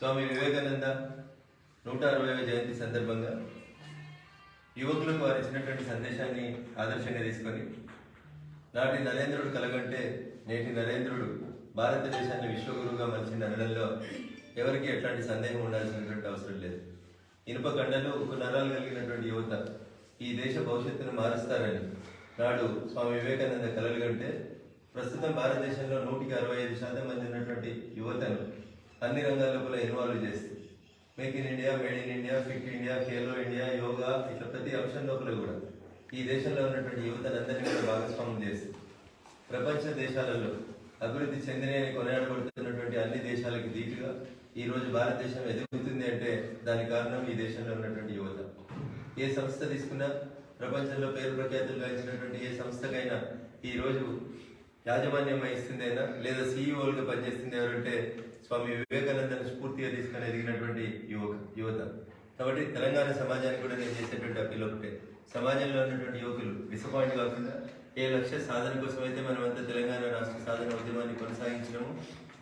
స్వామి వివేకానంద నూట అరవై జయంతి సందర్భంగా యువకులకు వారు ఇచ్చినటువంటి సందేశాన్ని ఆదర్శంగా తీసుకొని నాటి నరేంద్రుడు కలగంటే నేటి నరేంద్రుడు భారతదేశాన్ని విశ్వగురువుగా మలిచిన అనడంలో ఎవరికి ఎట్లాంటి సందేహం ఉండాల్సినటువంటి అవసరం లేదు. ఇనుప కండలు ఒక నరాలు కలిగినటువంటి యువత ఈ దేశ భవిష్యత్తును మారుస్తారని నాడు స్వామి వివేకానంద కలలుగంటే ప్రస్తుతం భారతదేశంలో నూటికి అరవై ఐదు శాతం మంది ఉన్నటువంటి యువతను అన్ని రంగాల్లో కూడా ఇన్వాల్వ్ చేస్తూ make in India made in India fit India Khelo India yoga ఇట్లా ప్రతి అంశం లోపల కూడా ఈ దేశంలో ఉన్నటువంటి యువతనందరినీ కూడా భాగస్వామ్యం చేసి ప్రపంచ దేశాలలో అభివృద్ధి చెందిన కొనియాడబడుతున్నటువంటి అన్ని దేశాలకు దీటుగా ఈ రోజు భారతదేశం ఎదుగుతుంది అంటే దాని కారణం ఈ దేశంలో ఉన్నటువంటి యువత. ఏ సంస్థ తీసుకున్నా ప్రపంచంలో పేరు ప్రఖ్యాతులు గాంచినటువంటి ఏ సంస్థకైనా ఈ రోజు యాజమాన్యం వహిస్తుందైనా లేదా సీఈఓలుగా పనిచేస్తుంది ఎవరంటే స్వామి వివేకానందను స్ఫూర్తిగా తీసుకొని ఎదిగినటువంటి యువక యువత. కాబట్టి తెలంగాణ సమాజానికి కూడా నేను చేసేటువంటి అప్పీల్ ఒకటే. సమాజంలో ఉన్నటువంటి యువకులు డిసప్పాయింట్ కాకుండా ఏ లక్ష్య సాధన కోసం అయితే మనమంతా తెలంగాణ రాష్ట్ర సాధన ఉద్యమాన్ని కొనసాగించినాము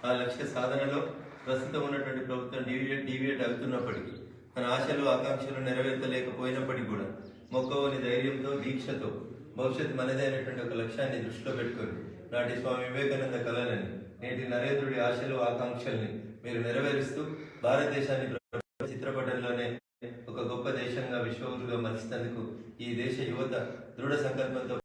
ఆ లక్ష్య సాధనలో ప్రస్తుతం ఉన్నటువంటి ప్రభుత్వం డివియేట్ డివియేట్ అవుతున్నప్పటికీ మన ఆశలు ఆకాంక్షలు నెరవేర్చలేకపోయినప్పటికీ కూడా మొక్కవని ధైర్యంతో దీక్షతో భవిష్యత్ మనదే అనేటువంటి ఒక లక్ష్యాన్ని దృష్టిలో పెట్టుకొని నాటి స్వామి వివేకానంద కళలని నేటి నరేంద్రుడి ఆశలు ఆకాంక్షల్ని మీరు నెరవేరుస్తూ భారతదేశాన్ని చిత్రపటంలోనే ఒక గొప్ప దేశంగా విశ్వగురుగా మలిచినందుకు ఈ దేశ యువత దృఢ సంకల్పంతో